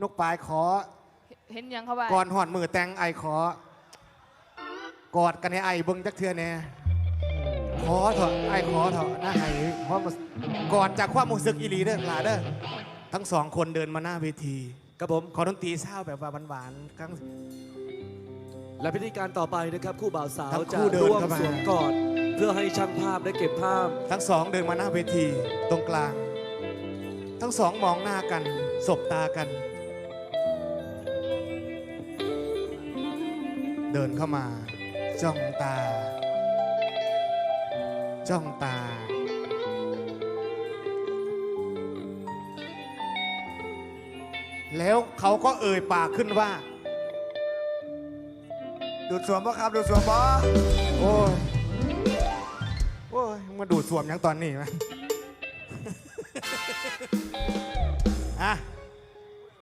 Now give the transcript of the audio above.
นกปลายขอเห็นยังเขาว่าก่อนหอดมือแตงไอขอ กอดกันในไอเบิ้งจักเทือแน่ขอเถอะไอขอเถอะนะไอเพราะมันก่อนจากความรู้สึกอีหลีเด้อหลาเด้อทั้งสองคนเดินมาหน้าเวทีครับผมขอดนตรีเศร้าแบบว่าหวานๆครั้ง และพิธีการต่อไปนะครับ คู่บ่าวสาวทั้งจะคู่เดินร่วมเข้ามา สวมกอดเพื่อให้ช่างภาพได้เก็บภาพ ทั้งสองเดินมาหน้าเวทีตรงกลาง ทั้งสองมองหน้ากัน สบตากัน เดินเข้ามา จ้องตา จ้องตา แล้วเขาก็เอ่ยปากขึ้นว่า ดูดสวมปะครับ ดูดสวมปะโอ้ยโอ้ยมึงมาดูดสวมยังตอนนี้ไหมอะ